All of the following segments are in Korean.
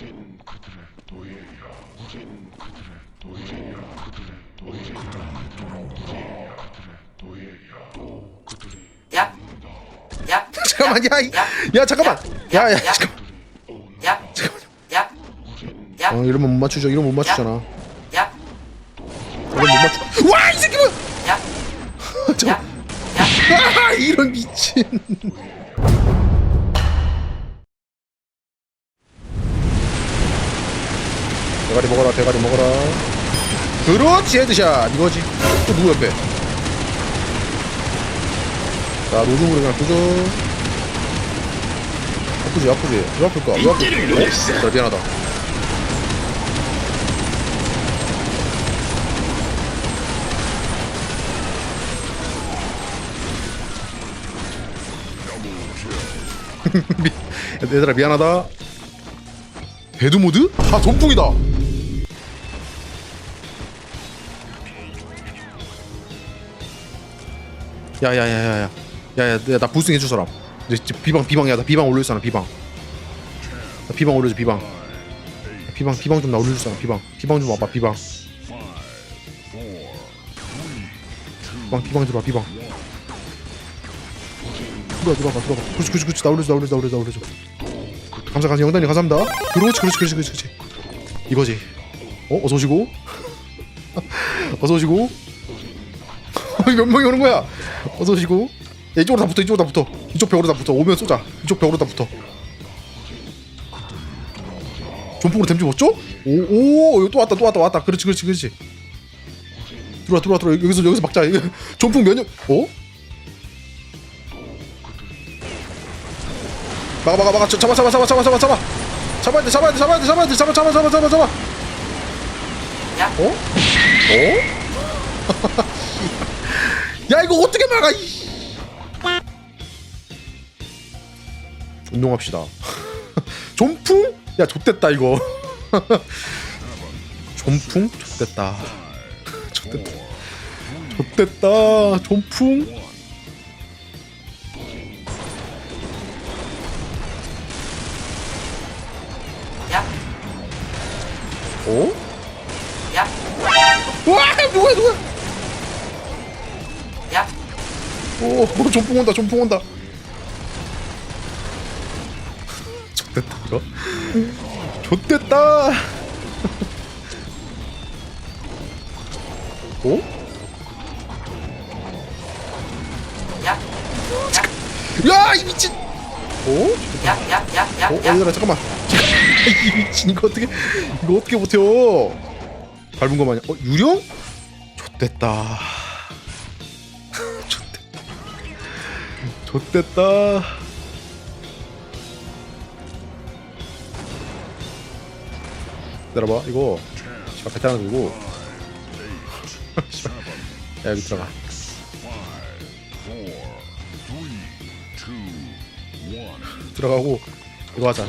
우린 그들의 노예야. 우린 그들의 노예야. 그들의 노예야. 그들의 노예야. 그들의 노예야. 또 그들이 야. 야. 잠깐만 야, 이- 야. 야 잠깐만 야야 야. 잠깐만 야. 야. 야. 어 이러면 못 맞추죠 이러면 못 맞추잖아 야. 이러면 못 맞추 와 이 새끼 뭐 야 야. 저 야. 야. 아 이런 미친 대가리 먹어라 대가리 먹어라. 그렇지 헤드샷. 이거지. 또 누구 옆에? 자 노중으로 그냥 부죠 아프지 아프지. 왜 아플까 왜 아플까 어? 자 미안하다. 미, 얘들아 미안하다. 배드 모드? 아 전풍이다 야야야야야. 야야 나 부승 해줄 사람. 지- 비방 비방이야. 나 비방 올릴 사람 비방. 나 비방 올려줘 비방. 비방 비방 좀 나 올려줄 사람 비방. 비방 좀 와봐 비방. 비방 비방 들어와 비방. 들어와 들어와 들어와 그렇지 그렇지 그렇지. 나 올려줘 나 올려줘 나 올려줘 나 올려줘. 감사 감사. 영단님 감사합니다. 그렇지 그렇지 그렇지 그렇지. 이거지. 어 어서 오시고. 어서 오시고 몇 명이 오는 거야? 어서 오시고. 야, 이쪽으로 다 붙어 이쪽으로 다 붙어. 이쪽 벽으로 다 붙어. 오면 쏘자. 이쪽 벽으로 다 붙어. 존풍으로 댐지 못 줘? 오오 이거 또 왔다 또 왔다 왔다. 그렇지 그렇지 그렇지. 들어와 들어와 들어와. 여기서 여기서 막자. 존풍 면역 어? 막아 막아 막아. 잡아 잡아 잡아 잡아 잡아 잡아. 잡아야 돼 잡아야 돼 잡아야 돼 잡아야 돼 잡아 잡아 잡아 잡아 잡아. 야. 어? 어? 야 이거 어떻게 막아 이 운동합시다 존풍? 야 좆됐다 이거 존풍? 좆됐다 좆됐다 좆됐다 존풍 야. 어? 야. 와 누구야 누구야 야. 오, 오 존풍 온다 존풍 온다 좆됐다 이거 좆됐다 오? 야. 야 이 미친 오? 야. 야. 야. 야. 어? 야. 얘들아 잠깐만 이 미친 이거 어떻게 이거 어떻게 버텨 밟은 거 마냥 어 유령? 좆됐다 좆됐다. 기다려봐 이거. 씨발 배트 하나 들고. 야 여기 들어가. 들어가고 이거 하자.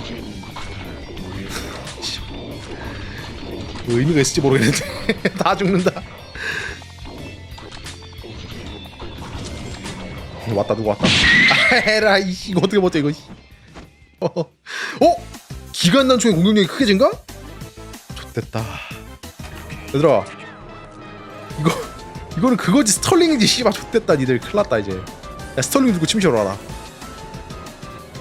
뭐 의미가 있을지 모르겠는데. 다 죽는다. 왔다 누구 왔다? 아, 에라 이씨. 이거 어떻게 버텨 이거 씨. 어? 어? 기간단총의 공격력이 크게 증가? 좋됐다. 얘들아. 이거 이거는 그거지. 스털링이지 씨발. 좋됐다 니들. 큰일났다 이제. 야 스털링 들고 침실로 와라.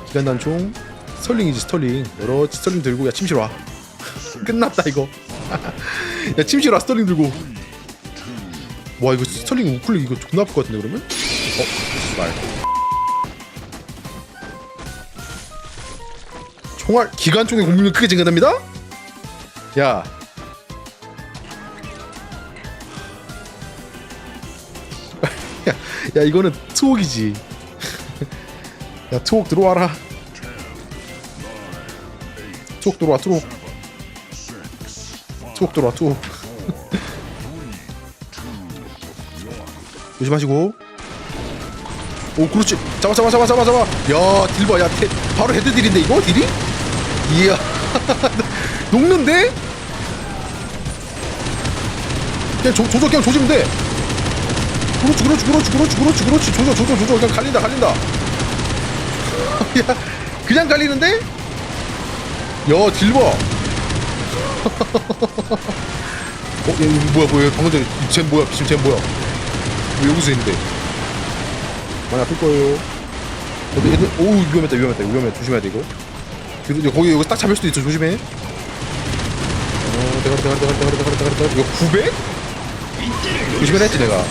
기간 단총. 스털링이지 스털링. 여러 스털링 들고 야 침실 와. 끝났다 이거. 야 침실 와 스털링 들고. 와 이거 스털링 우클릭 이거 존나 아플 것 같은데 그러면? 어? 말 총알 기관총의 공격력 크게 증가됩니다? 야. 야, 야 이거는 투옥이지. 야 투옥 들어와라. 투옥 들어와 투옥. 투옥 들어와 투옥. 조심하시고. 오 그렇지. 잡아 잡아 잡아 잡아 잡아. 야 딜봐. 야 태, 바로 헤드 딜인데 이거 딜이? 이야. 녹는데? 그냥 조, 조져 그냥 조지면 돼. 그렇지 그렇지 그렇지 그렇지 그렇지 그렇지. 조져 조져 조져 그냥 갈린다 갈린다. 야 그냥 갈리는데? 야 딜봐. 어? 얘, 이거 뭐야 뭐야. 방금 전에 쟤 뭐야? 지금 쟤 뭐야? 왜 여기서 있는데? 많이 아플 거예요. 근데 얘들 오우 위험했다 위험했다 위험해. 조심해야 돼 이거 뒤로 거기 여기 딱 잡을 수도 있어 조심해. 어 대가리 대가리 대가리 대가리 대가리 대가리. 대가리 이거 900? 조심해라 했지 내가.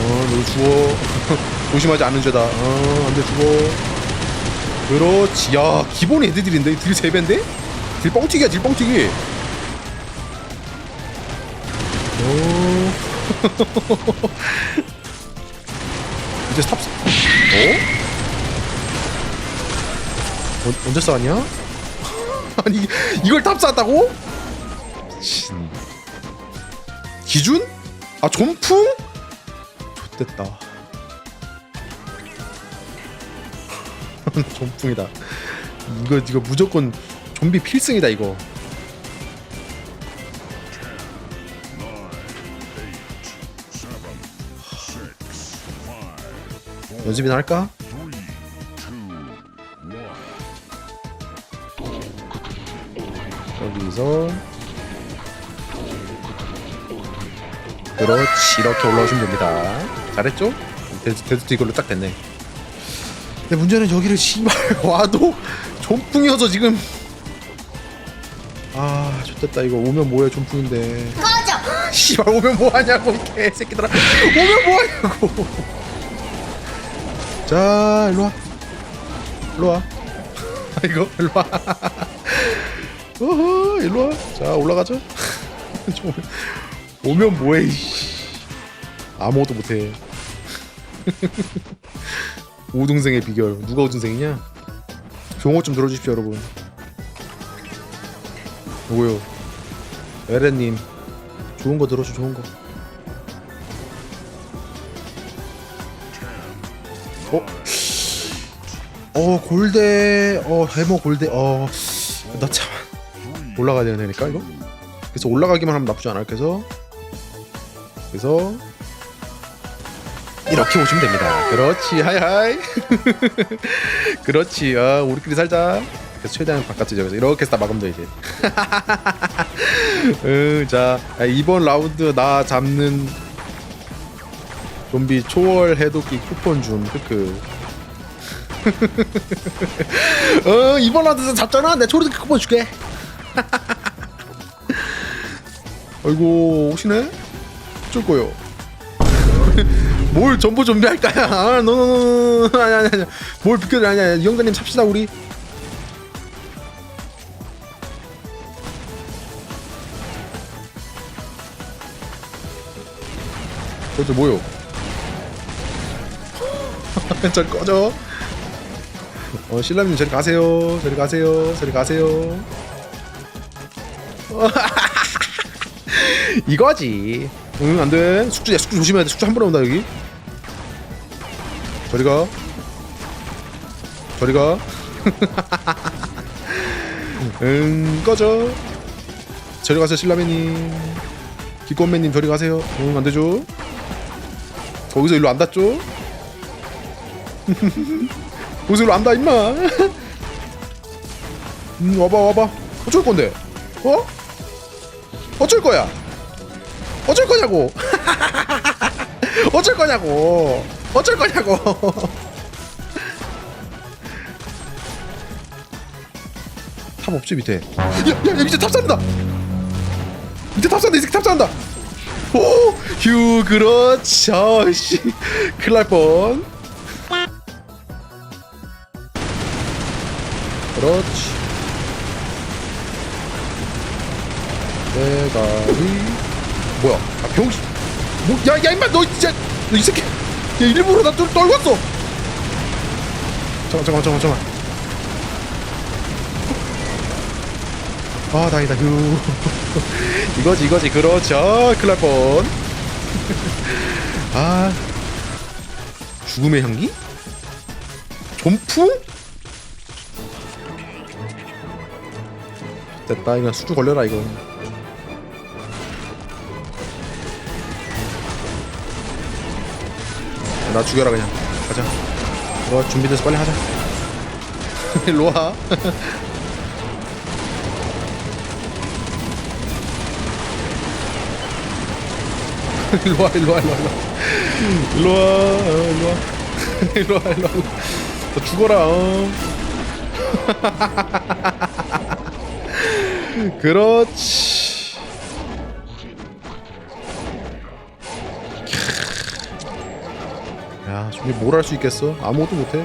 어너 죽어 조심하지 않는 죄다. 어 안돼 죽어 그렇지. 야 기본 애들인데? 딜 3배인데? 딜 뻥튀기야 딜 뻥튀기. 오 이제 스탑 어? 어? 언제 쌓았냐? 아니 이걸 탑 쌓았다고? 미친 기준? 아 존풍? 좋됐다 존풍이다 이거 이거 무조건 좀비 필승이다 이거 연습이나 할까? 여기서 그렇지 이렇게 올라오시면 됩니다. 잘했죠? 데드도 이걸로 딱 됐네. 근데 문제는 여기를 씨발 와도 존풍이어서 지금. 아 좋됐다 이거. 오면 뭐해 존풍인데. 꺼져! 씨발 오면 뭐하냐고 이 개새끼들아. 오면 뭐하냐고. 자 일로와. 일로와. 이거? 일로와 어허 일로와. 자 올라가자. 좀 오면 뭐해. 아무것도 못해. 우등생의 비결. 누가 우등생이냐? 좋은 것좀 들어주십시오 여러분. 누구요? 에렌님. 좋은 거 들어줘 좋은 거. 어? 어 골대. 어 해머 골대. 어나 참 올라가야 되니까 이거? 그래서 올라가기만 하면 나쁘지 않아 그래서 그래서 이렇게 오시면 됩니다. 그렇지 하이하이. 그렇지 아 우리끼리 살자. 그래서 최대한 바깥으로 그래서 이렇게 해서 다 막으면 돼 이제. 응, 자 아, 이번 라운드 나 잡는 좀비 초월 해독기 쿠폰 줌 크크. 어 이번 라운드 잡잖아. 내 초월 해독기 쿠폰 줄게 아이고 오시네? 어쩔 거요? 뭘 전부 좀비 할까요? 아 노노노노 아니 아니 아니. 뭘 비켜줘 아니 아니. 영가님 삽시다 우리. 저저 뭐요? 저리 꺼져. 어 신라님 저리 가세요. 저리 가세요. 저리 가세요 이거지. 응 안 돼. 숙주 야 숙주 조심해야 돼. 숙주 한 번에 온다 여기. 저리 가. 저리 가. 응 꺼져. 저리 가세요 신라면님. 기권맨님 저리 가세요. 응 안 되죠? 거기서 일로 안 닿죠? 거기서 일로 안 닿아 임마. 음 와봐 와봐. 어쩔 건데? 어? 어쩔 거야? 어쩔 거냐고? 어쩔 거냐고? 어쩔 거냐고? 탑 없지 밑에. 야야야 밑에 탑 쌓는다! 밑에 탑 쌓는다 이 새끼 탑 쌓는다! 오 휴 그렇지 아씨. 큰일 날 뻔. 그렇지 대가리 뭐야? 아 병신. 뭐야 야 임마 너 진짜 너 이 새끼. 야 일부러 나 떨, 떨궜어. 잠깐 잠깐 잠깐 잠깐 아 다행이다. 휴. 이거지 이거지. 큰일 날뻔 아. 죽음의 향기? 존풍? 됐다. 이거 수주 걸려라 이거 나 죽여라 그냥. 가자. 들어와 준비돼서 빨리 하자. 일로와. 일로와 일로와 일로와 일로와. 일로와 일로와. 일로와 일로와. 너 죽어라 어. 그렇지. 뭘 할 수 있겠어? 아무것도 못해.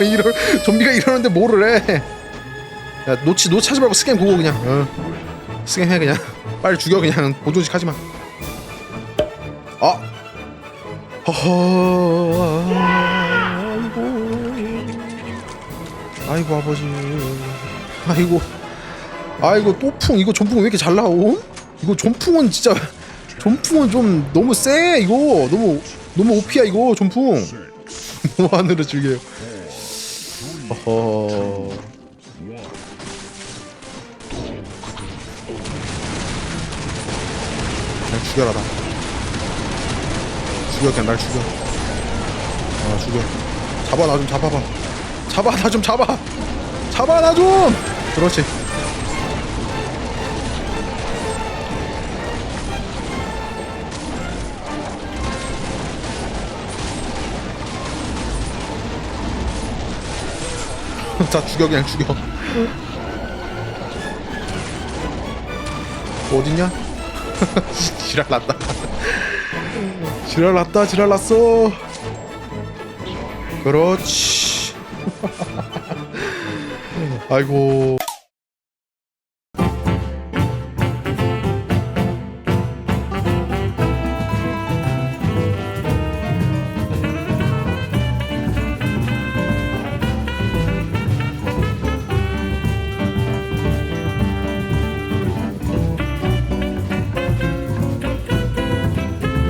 이럴 좀비가 이러는데 뭐를 해? 야 놓치 놓치지 말고 스캔 보고 그냥. 어. 스캔 해 그냥. 빨리 죽여 그냥. 보존식 하지 마. 아, 허허, 아이고, 아이고 아버지, 아이고, 아이고 또풍. 이거 존풍 왜 이렇게 잘 나옴? 이거 존풍은 진짜 존풍은 좀 너무 세 이거. 너무 너무 오피야 이거 존풍. 무한으로 즐겨요. 허허. 그냥 죽여라 나 죽여 그냥 날 죽여. 아 죽여. 잡아 나 좀 잡아봐. 잡아 나 좀 잡아. 잡아 나좀! 그렇지 자 죽여 그냥 죽여 어딨냐? 지랄 났다. 지랄 났다. 지랄 났어. 그렇지. 아이고.